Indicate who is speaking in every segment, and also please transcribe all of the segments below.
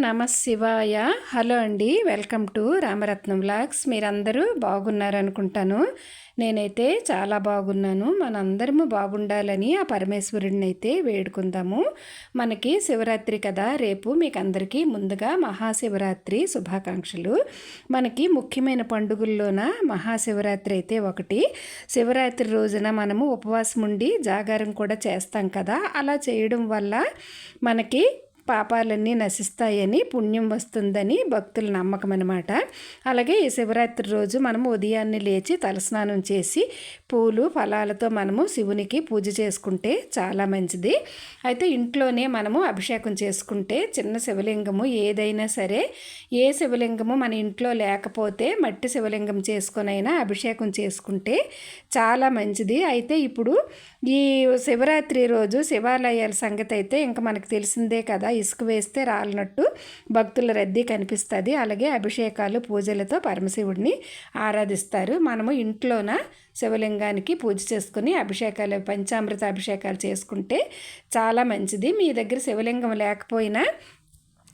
Speaker 1: నమ శివాయ. హలో అండి వెల్కమ్ టు రామరత్నం వ్లాగ్స్. మీరందరూ బాగున్నారనుకుంటాను. నేనైతే చాలా బాగున్నాను. మనందరము బాగుండాలని ఆ పరమేశ్వరుడిని అయితే వేడుకుందాము. మనకి శివరాత్రి కదా రేపు మీకు అందరికీ ముందుగా మహాశివరాత్రి శుభాకాంక్షలు. మనకి ముఖ్యమైన పండుగల్లోన మహాశివరాత్రి అయితే ఒకటి. శివరాత్రి రోజున మనము ఉపవాసం ఉండి జాగారం కూడా చేస్తాం కదా అలా చేయడం వల్ల మనకి పాపాలన్నీ నశిస్తాయని పుణ్యం వస్తుందని భక్తుల నమ్మకం అనమాట అలాగే ఈ శివరాత్రి రోజు మనము ఉదయాన్నే లేచి తలస్నానం చేసి పూలు ఫలాలతో మనము శివునికి పూజ చేసుకుంటే చాలా మంచిది. అయితే ఇంట్లోనే మనము అభిషేకం చేసుకుంటే చిన్న శివలింగము ఏదైనా సరే ఏ శివలింగము మన ఇంట్లో లేకపోతే మట్టి శివలింగం చేసుకొనైనా అభిషేకం చేసుకుంటే చాలా మంచిది. అయితే ఇప్పుడు ఈ శివరాత్రి రోజు శివాలయాల సంగతి అయితే ఇంకా మనకు తెలిసిందే కదా ఇసుక వేస్తే రాలినట్టు భక్తుల రద్దీ కనిపిస్తుంది. అలాగే అభిషేకాలు పూజలతో పరమశివుడిని ఆరాధిస్తారు. మనము ఇంట్లోన శివలింగానికి పూజ చేసుకుని అభిషేకాలు పంచామృత అభిషేకాలు చేసుకుంటే చాలా మంచిది. మీ దగ్గర శివలింగం లేకపోయినా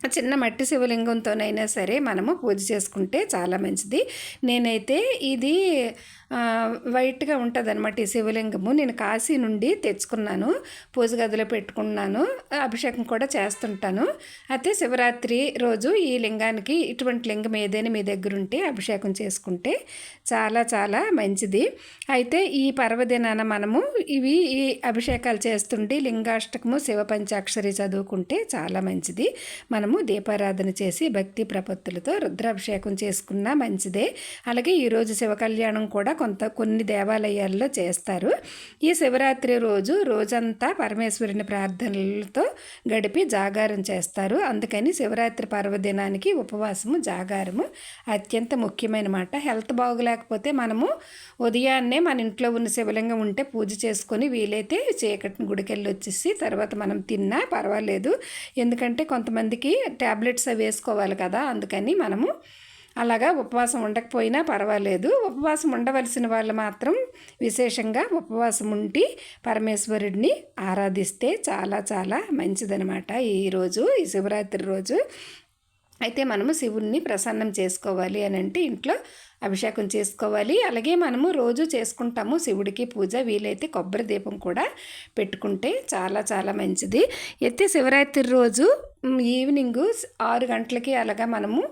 Speaker 1: చిన్న మట్టి శివలింగంతోనైనా సరే మనము పూజ చేసుకుంటే చాలా మంచిది. నేనైతే ఇది వైట్గా ఉంటుంది అనమాట ఈ శివలింగము. నేను కాశీ నుండి తెచ్చుకున్నాను పూజ గదిలో పెట్టుకున్నాను అభిషేకం కూడా చేస్తుంటాను. అయితే శివరాత్రి రోజు ఈ లింగానికి ఇటువంటి లింగం ఏదైనా మీ దగ్గర ఉంటే అభిషేకం చేసుకుంటే చాలా చాలా మంచిది. అయితే ఈ పర్వదినాన మనము ఇవి ఈ అభిషేకాలు చేస్తుంటే లింగాష్టకము శివ పంచాక్షరి చదువుకుంటే చాలా మంచిది. మనము దీపారాధన చేసి భక్తి ప్రపత్తులతో రుద్రాభిషేకం చేసుకున్నా మంచిదే. అలాగే ఈరోజు శివ కళ్యాణం కూడా కొంత కొన్ని దేవాలయాల్లో చేస్తారు. ఈ శివరాత్రి రోజు రోజంతా పరమేశ్వరుని ప్రార్థనలతో గడిపి జాగారం చేస్తారు. అందుకని శివరాత్రి పర్వదినానికి ఉపవాసము జాగారము అత్యంత ముఖ్యమైన మాట. హెల్త్ బాగోలేకపోతే మనము ఉదయాన్నే మన ఇంట్లో ఉన్న శివలింగం ఉంటే పూజ చేసుకొని వీలైతే చీకటిని గుడికెళ్ళి వచ్చేసి తర్వాత మనం తిన్నా పర్వాలేదు. ఎందుకంటే కొంతమందికి ట్యాబ్లెట్స్ అవి వేసుకోవాలి కదా అందుకని మనము అలాగా ఉపవాసం ఉండకపోయినా పర్వాలేదు. ఉపవాసం ఉండవలసిన వాళ్ళు మాత్రం విశేషంగా ఉపవాసం ఉండి పరమేశ్వరుడిని ఆరాధిస్తే చాలా చాలా మంచిదనమాట ఈరోజు ఈ శివరాత్రి రోజు. అయితే మనము శివుణ్ణి ప్రసన్నం చేసుకోవాలి అని అంటే ఇంట్లో అభిషేకం చేసుకోవాలి. అలాగే మనము రోజు చేసుకుంటాము శివుడికి పూజ వీలైతే కొబ్బరి దీపం కూడా పెట్టుకుంటే చాలా చాలా మంచిది. అయితే శివరాత్రి రోజు ఈవినింగ్ ఆరు గంటలకి అలాగా మనము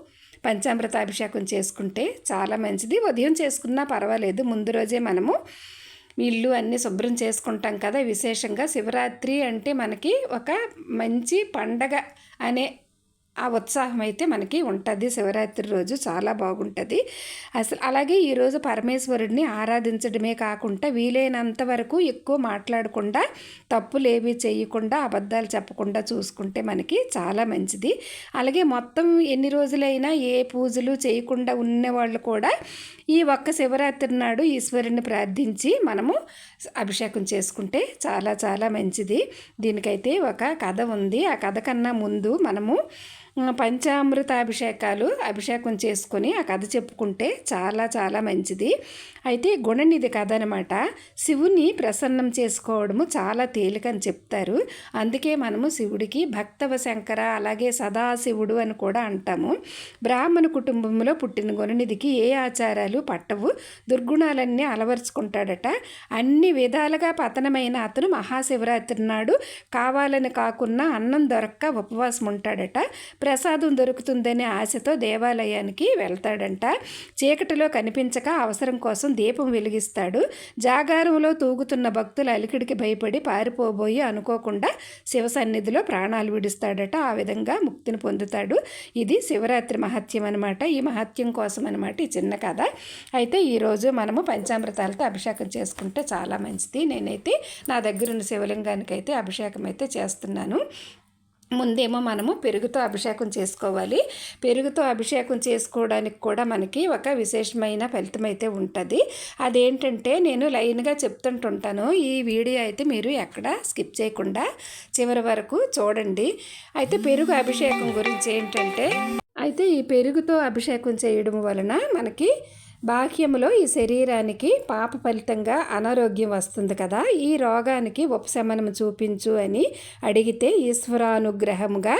Speaker 1: పంచామృతాభిషేకం చేసుకుంటే చాలా మంచిది. ఉదయం చేసుకున్నా పర్వాలేదు. ముందు రోజే మనము ఇల్లు అన్నీ శుభ్రం చేసుకుంటాం కదా. విశేషంగా శివరాత్రి అంటే మనకి ఒక మంచి పండగ అనే ఆ ఉత్సాహం అయితే మనకి ఉంటుంది. శివరాత్రి రోజు చాలా బాగుంటుంది. అసలు అలాగే ఈరోజు పరమేశ్వరుడిని ఆరాధించడమే కాకుండా వీలైనంత వరకు ఎక్కువ మాట్లాడకుండా తప్పులేవి చేయకుండా అబద్ధాలు చెప్పకుండా చూసుకుంటే మనకి చాలా మంచిది. అలాగే మొత్తం ఎన్ని రోజులైనా ఏ పూజలు చేయకుండా ఉన్నవాళ్ళు కూడా ఈ ఒక్క శివరాత్రి నాడు ఈశ్వరుని ప్రార్థించి మనము అభిషేకం చేసుకుంటే చాలా చాలా మంచిది. దీనికైతే ఒక కథ ఉంది. ఆ కథ కన్నా ముందు మనము పంచామృత అభిషేకాలు అభిషేకం చేసుకొని ఆ కథ చెప్పుకుంటే చాలా చాలా మంచిది. అయితే గుణనిధి కథ అనమాట శివుని ప్రసన్నం చేసుకోవడము చాలా తేలికని చెప్తారు. అందుకే మనము శివుడికి భక్తవ శంకర అలాగే సదాశివుడు అని కూడా అంటాము. బ్రాహ్మణ కుటుంబంలో పుట్టిన గుణనిధికి ఏ ఆచారాలు పట్టవు. దుర్గుణాలన్నీ అలవరుచుకుంటాడట. అన్ని విధాలుగా పతనమైన అతను మహాశివరాత్రి నాడు కావాలని కాకున్నా అన్నం దొరక్క ఉపవాసం ఉంటాడట ప్రసాదం దొరుకుతుందనే ఆశతో దేవాలయానికి వెళ్తాడంట. చీకటిలో కనిపించక అవసరం కోసం దీపం వెలిగిస్తాడు. జాగారంలో తూగుతున్న భక్తుల అలికిడికి భయపడి పారిపోబోయి అనుకోకుండా శివ సన్నిధిలో ప్రాణాలు విడుస్తాడట. ఆ విధంగా ముక్తిని పొందుతాడు. ఇది శివరాత్రి మహత్యం అనమాట ఈ మహత్యం కోసం అనమాట ఈ చిన్న కథ. అయితే ఈరోజు మనము పంచామృతాలతో అభిషేకం చేసుకుంటే చాలా మంచిది. నేనైతే నా దగ్గరున్న శివలింగానికి అయితే అభిషేకం అయితే చేస్తున్నాను. ముందేమో మనము పెరుగుతో అభిషేకం చేసుకోవాలి. పెరుగుతో అభిషేకం చేసుకోవడానికి కూడా మనకి ఒక విశేషమైన ఫలితం అయితే ఉంటుంది. అదేంటంటే నేను లైన్గా చెప్తుంటుంటాను. ఈ వీడియో అయితే మీరు ఎక్కడ స్కిప్ చేయకుండా చివరి వరకు చూడండి. అయితే పెరుగు అభిషేకం గురించి ఏంటంటే అయితే ఈ పెరుగుతో అభిషేకం చేయడం వలన మనకి బాహ్యములో ఈ శరీరానికి పాప ఫలితంగా అనారోగ్యం వస్తుంది కదా ఈ రోగానికి ఉపశమనం చూపించు అని అడిగితే ఈశ్వరానుగ్రహముగా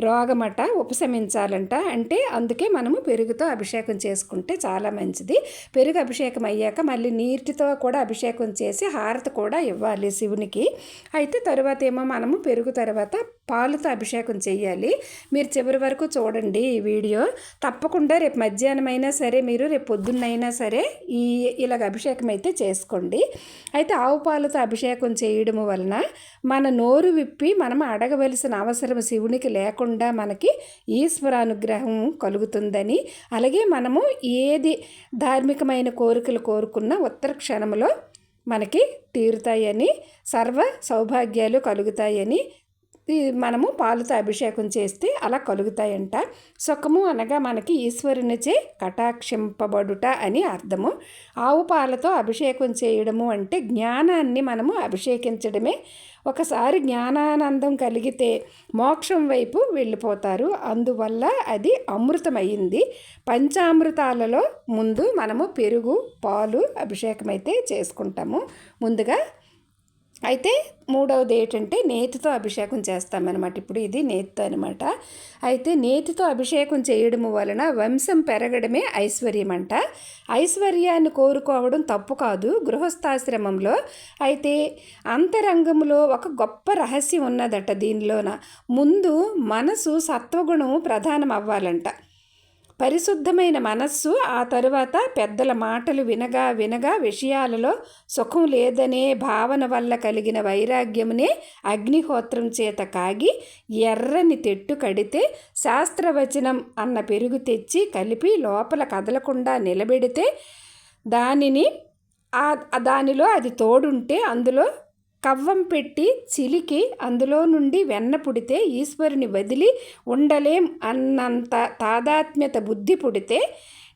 Speaker 1: రోగమట ఉపశమించాలంట. అంటే అందుకే మనము పెరుగుతో అభిషేకం చేసుకుంటే చాలా మంచిది. పెరుగు అభిషేకం అయ్యాక మళ్ళీ నీటితో కూడా అభిషేకం చేసి హారతి కూడా ఇవ్వాలి శివునికి. అయితే తర్వాత ఏమో మనము పెరుగు తర్వాత పాలతో అభిషేకం చేయాలి. మీరు చివరి వరకు చూడండి ఈ వీడియో. తప్పకుండా రేపు మధ్యాహ్నం అయినా సరే మీరు రేపు పొద్దున్నైనా సరే ఈ ఇలాగ అభిషేకం అయితే చేసుకోండి. అయితే ఆవు పాలతో అభిషేకం చేయడం వలన మన నోరు విప్పి మనం అడగవలసిన అవసరం శివునికి లేకుండా మనకి ఈశ్వరానుగ్రహం కలుగుతుందని. అలాగే మనము ఏది ధార్మికమైన కోరికలు కోరుకున్న ఉత్తర క్షణంలో మనకి తీరుతాయని సర్వ సౌభాగ్యాలు కలుగుతాయని మనము పాలతో అభిషేకం చేస్తే అలా కలుగుతాయంట. సుఖము అనగా మనకి ఈశ్వరునిచే కటాక్షింపబడుట అని అర్థము. ఆవు పాలతో అభిషేకం చేయడము అంటే జ్ఞానాన్ని మనము అభిషేకించడమే. ఒకసారి జ్ఞానానందం కలిగితే మోక్షం వైపు వెళ్ళిపోతారు. అందువల్ల అది అమృతమైంది పంచామృతాలలో ముందు మనము పెరుగు పాలు అభిషేకం అయితే చేసుకుంటాము. ముందుగా అయితే మూడవది ఏంటంటే నేతితో అభిషేకం చేస్తామన్నమాట. ఇప్పుడు ఇది నేతితో అనమాట అయితే నేతితో అభిషేకం చేయడం వలన వంశం పెరగడమే ఐశ్వర్యం అంట ఐశ్వర్యాన్ని కోరుకోవడం తప్పు కాదు. గృహస్థాశ్రమంలో అయితే అంతరంగంలో ఒక గొప్ప రహస్యం ఉన్నదట దీనిలోన. ముందు మనసు సత్వగుణం ప్రధానం అవ్వాలంట పరిశుద్ధమైన మనస్సు ఆ తరువాత పెద్దల మాటలు వినగా వినగా విషయాలలో సుఖం లేదనే భావన వల్ల కలిగిన వైరాగ్యమునే అగ్నిహోత్రం చేత కాగి ఎర్రని తెట్టు కడితే శాస్త్రవచనం అన్న పెరుగు తెచ్చి కలిపి లోపల కదలకుండా నిలబెడితే దానిని దానిలో అది తోడుంటే అందులో కవ్వం పెట్టి చిలికి అందులో నుండి వెన్న పుడితే ఈశ్వరుని వదిలి ఉండలేం అన్నంత తాదాత్మ్యత బుద్ధి పుడితే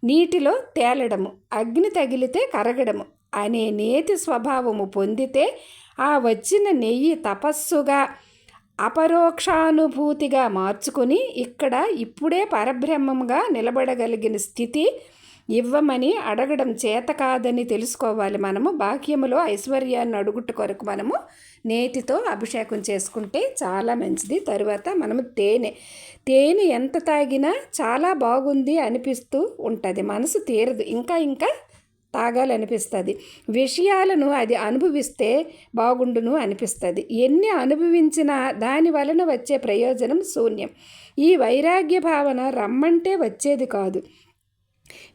Speaker 1: నీటిలో తేలడము అగ్ని తగిలితే కరగడము అనే నేతి స్వభావము పొందితే ఆ వచ్చిన నెయ్యి తపస్సుగా అపరోక్షానుభూతిగా మార్చుకొని ఇక్కడ ఇప్పుడే పరబ్రహ్మంగా నిలబడగలిగిన స్థితి ఇవ్వమని అడగడం చేత కాదని తెలుసుకోవాలి మనము. బాక్యములో ఐశ్వర్యాన్ని అడుగుట కొరకు మనము నేతితో అభిషేకం చేసుకుంటే చాలా మంచిది. తరువాత మనము తేనె తేనె ఎంత తాగినా చాలా బాగుంది అనిపిస్తూ ఉంటుంది. మనసు తీరదు. ఇంకా ఇంకా తాగాలనిపిస్తుంది. విషయాలను అది అనుభవిస్తే బాగుండును అనిపిస్తుంది. ఎన్ని అనుభవించినా దాని వలన వచ్చే ప్రయోజనం శూన్యం. ఈ వైరాగ్య భావన రమ్మంటే వచ్చేది కాదు.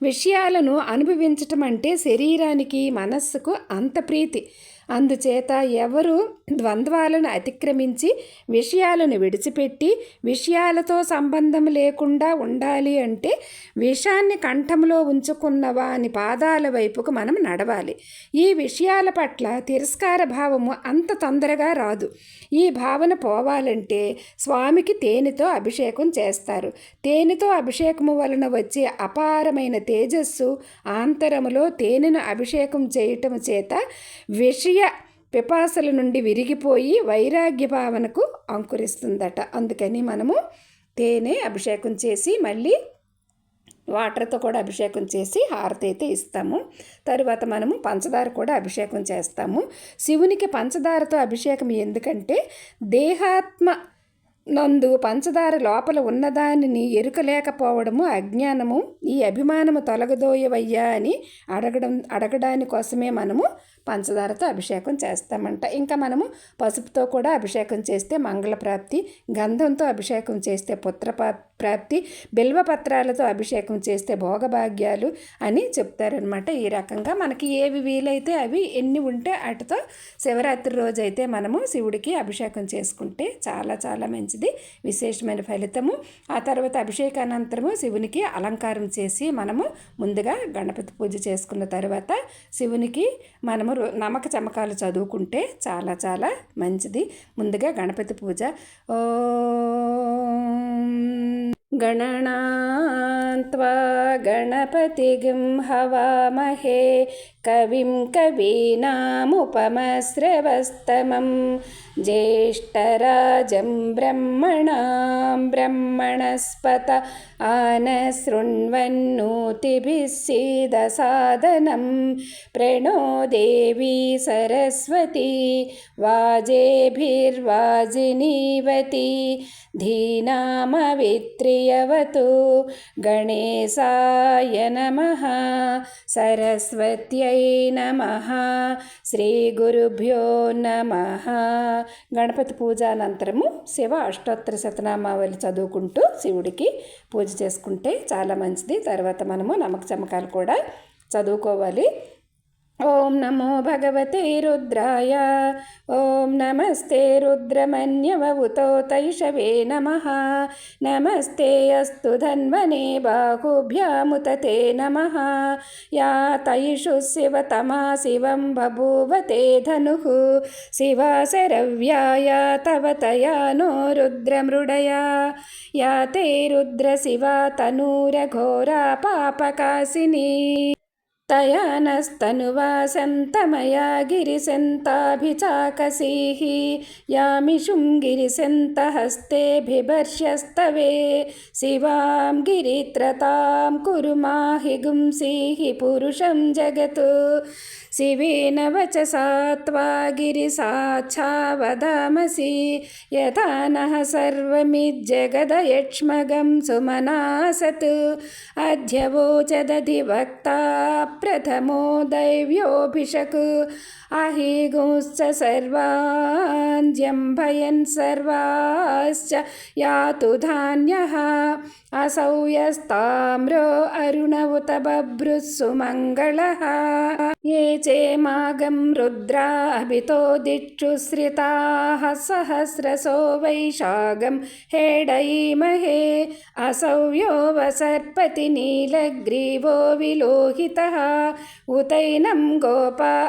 Speaker 1: విషయాలను అనుభవించటం అంటే శరీరానికి మనస్సుకు అంత ప్రీతి. అందుచేత ఎవరు ద్వంద్వాలను అతిక్రమించి విషయాలను విడిచిపెట్టి విషయాలతో సంబంధం లేకుండా ఉండాలి అంటే విషాన్ని కంఠంలో ఉంచుకున్న వాని పాదాల వైపుకు మనం నడవాలి. ఈ విషయాల పట్ల తిరస్కార భావము అంత తొందరగా రాదు. ఈ భావన పోవాలంటే స్వామికి తేనెతో అభిషేకం చేస్తారు. తేనెతో అభిషేకము వలన వచ్చే అపారమైన తేజస్సు ఆంతరములో తేనెను అభిషేకం చేయటం చేత విషయ పిపాసల నుండి విరిగిపోయి వైరాగ్య భావనకు అంకురిస్తుందట. అందుకని మనము తేనె అభిషేకం చేసి మళ్ళీ వాటర్తో కూడా అభిషేకం చేసి హారతి అయితే ఇస్తాము. తరువాత మనము పంచదార కూడా అభిషేకం చేస్తాము. శివునికి పంచదారతో అభిషేకం ఎందుకంటే దేహాత్మ నందు పంచదార లోపల ఉన్నదానిని ఎరుకలేకపోవడము అజ్ఞానము ఈ అభిమానము తొలగదోయవయ్యా అని అడగడం అడగడాని కోసమే మనము పంచదారతో అభిషేకం చేస్తామంట. ఇంకా మనము పసుపుతో కూడా అభిషేకం చేస్తే మంగళ ప్రాప్తి గంధంతో అభిషేకం చేస్తే పుత్ర ప్రాప్తి బిల్వపత్రాలతో అభిషేకం చేస్తే భోగభాగ్యాలు అని చెప్తారనమాట. ఈ రకంగా మనకి ఏవి వీలైతే అవి ఎన్ని ఉంటే అటుతో శివరాత్రి రోజు అయితే మనము శివుడికి అభిషేకం చేసుకుంటే చాలా చాలా మంచిది. విశేషమైన ఫలితము. ఆ తర్వాత అభిషేకానంతరము శివునికి అలంకారం చేసి మనము ముందుగా గణపతి పూజ చేసుకున్న తర్వాత శివునికి మనము నమ్మక చమకాలు చదువుకుంటే చాలా చాలా మంచిది ముందుగా గణపతి పూజ ఓ गणनान्त्वा गणपतिगिं हवामहे कविं कवीनामुपमश्रवस्तमं ज्येष्ठराजं ब्रह्मणां ब्रह्मणस्पत आनशृण्वन्नोतिभिः सीदसादनं प्रणो देवी सरस्वती वाजेभिर्वाजिनीवती धीनामवित्रियवतु गणेशाय नमः सरस्वत्यै नमः శ్రీగురుభ్యో నమ. గణపతి పూజ అనంతరము శివ అష్టోత్తర శతనామావళి చదువుకుంటూ శివుడికి పూజ చేసుకుంటే చాలా మంచిది. తర్వాత మనము నమక చమకాలు కూడా చదువుకోవాలి. ఓం నమో భగవతే రుద్రాయ. ఓం నమస్తే రుద్రమన్యవవుతో తైషవే నమ. నమస్తే అస్తు ధన్వనే బాహుభ్యాముతతే నమ. యా తైషు శివతమా శివం బభూవతే ధను. శివాశరవ్యాయ తవ తయా నో రుద్రమృడయా. యా తే రుద్ర శివ తనూరఘోరా तया नस्तनुवा सन्तमया गिरिशन्ताभिचाकसीः यामिशुं गिरिशन्त शिवां गिरित्रतां कुरु माहिगुंसीः पुरुषं जगत्। शिवेन वचसा त्वा गिरिसाच्छावदामसि यथा नः सर्वमिज्जगदयक्ष्मगं सुमनासत्। अध्यवोचदधिवक्ता प्रथमो दैव्योऽभिषक् अहिगुंश्च सर्वाञ्जम्भयन् सर्वाश्च यातु धान्यः। असौ यस्ताम्रो अरुण उत बभ्रुः सुमङ्गलः ये चेमागं रुद्राभितो दिक्षुश्रिताः सहस्रसो वैशागं हेडयीमहे। असौ यो वसर्पति नीलग्रीवो विलोहितः। उतैनं गोपा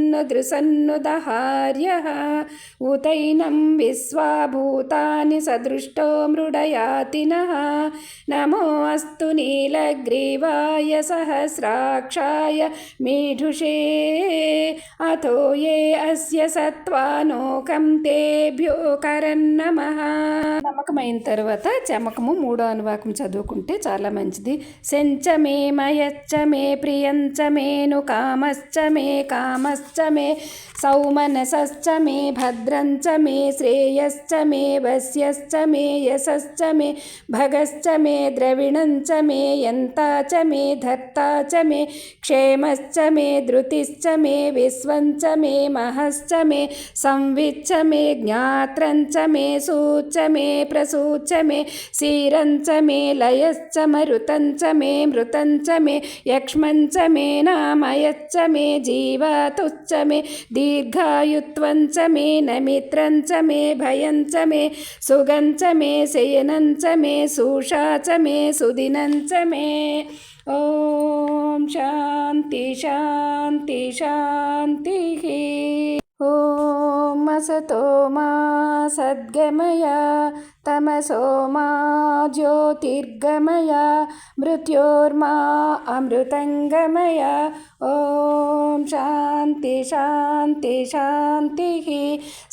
Speaker 1: अदृसन्नुदृसन्नुदहार्यः उतैनं विश्वाभूतानि सदृष्टो मृडयातिनः नमो अस्तु नीलग्रीवाय सहस्राक्षाय मीढुषे अथो ये अस्य సత్వానోకం తేభ్యో కరన్నమః నమ్మకమైన తర్వాత చమకము మూడో అనువాకం చదువుకుంటే చాలా మంచిది సెంచమే మయచ్చమే ప్రియంచమేను కామశ్చమే కామశ్చమే సౌమనసశ్చ మే च मे सौमनसश्च मे भद्रञ्च मे श्रेयश्च मे वस्यश्च मे यशश्च मे भगश्च मे द्रविणञ्च मे यन्ता च मे धत्ता च मे क्षेमश्च मे धृतिश्च मे विश्वञ्च मे महश्च मे संविच्च मे ज्ञात्रञ्च मे सूच मे प्रसूच मे सीरञ्च मे लयश्च मरुतञ्च मे मृतञ्च मे यक्ष्मञ्च मे नामयच्च मे जीवातुश्च च मे दीर्घायुत्वं च मे न मित्रं च मे भयं च मे सुगं च मे शयनं च मे सुषा च मे सुदिनं च मे। ॐ शान्ति शान्ति शान्तिः। ॐ मसतोमा सद्गमया तमसो मा ज्योतिर्गमय मृत्योर्मा अमृतङ्गमय ॐ शान्ति शान्ति शान्तिः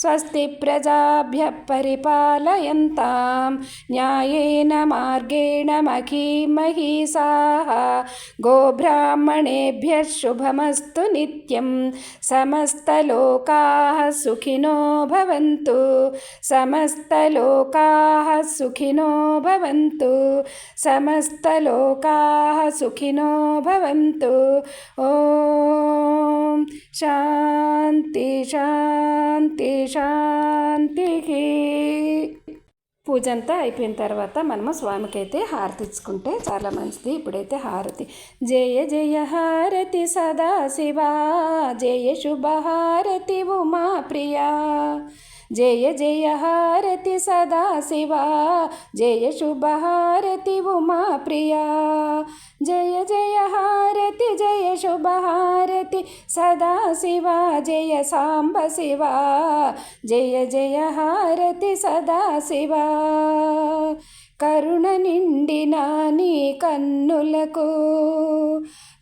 Speaker 1: स्वस्ति प्रजाभ्यः परिपालयन्तां न्यायेन मार्गेण महीमहीसाः गोब्राह्मणेभ्यः शुभमस्तु नित्यं समस्तलोकाः सुखिनो भवन्तु समस्तलोकाः సమస్తలోకాः సుఖినో భవంతు సమస్తలోకాः సుఖినో భవంతు. ఓం శాంతి శాంతి శాంతికి పూజ అంతా అయిపోయిన తర్వాత మనము స్వామికైతే హారతి ఇచ్చుకుంటే చాలా మంచిది. ఇప్పుడైతే హారతి. జయ జయ హారతి సదాశివా. జయ శుభహారతి ఉమా ప్రియా. జయ జయ హారతి సదాశివా జయ శుభహారతి ఉమా ప్రియా. జయ జయ హారతి జయ శుభహారతి సదాశివా జయ సాంబ శివా. జయ జయ హారతి సదాశివా కరుణ నిండిన నీ కన్నులకు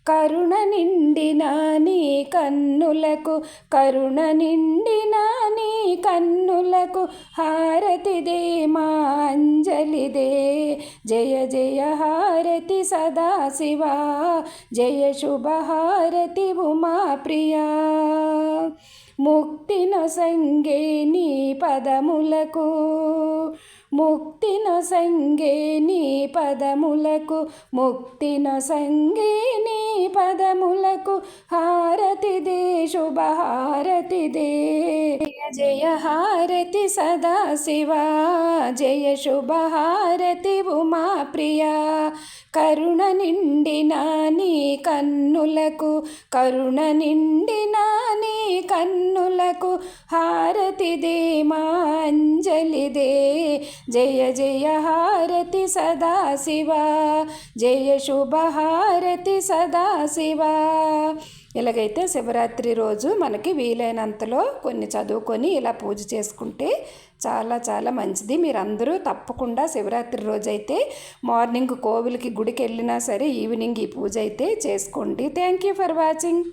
Speaker 1: కరుణ నిండిన నీ కన్నులకు కరుణ నిండిన నీ కన్నులకు హారతిదే మా అంజలిదే. జయ జయ హారతి సదాశివ జయ శుభ హారతి ఉమా ప్రియా. ముక్తినొసంగే నీ పదములకు ముక్తిన సంగే నీ పదములకు ముక్తిన సంగే నీ పదములకు హారతి హారతిదే శుభహారతిదే జయ జయ హారతి సదా శివా జయ శుభహారతి ఉమా ప్రియా. కరుణ నిండిన నీ కన్నులకు కరుణ నిండిన నీ కన్నులకు హారతిదే మాంజలిదే జయ జయ హారతి సదాశివ జయ శుభ హారతి సదా సదాశివ ఇలాగైతే శివరాత్రి రోజు మనకి వీలైనంతలో కొన్ని చదువుకొని ఇలా పూజ చేసుకుంటే చాలా చాలా మంచిది. మీరందరూ తప్పకుండా శివరాత్రి రోజు అయితే మార్నింగ్ కోవిల్కి గుడికి వెళ్ళినా సరే ఈవినింగ్ ఈ పూజ అయితే చేసుకోండి. Thank you for watching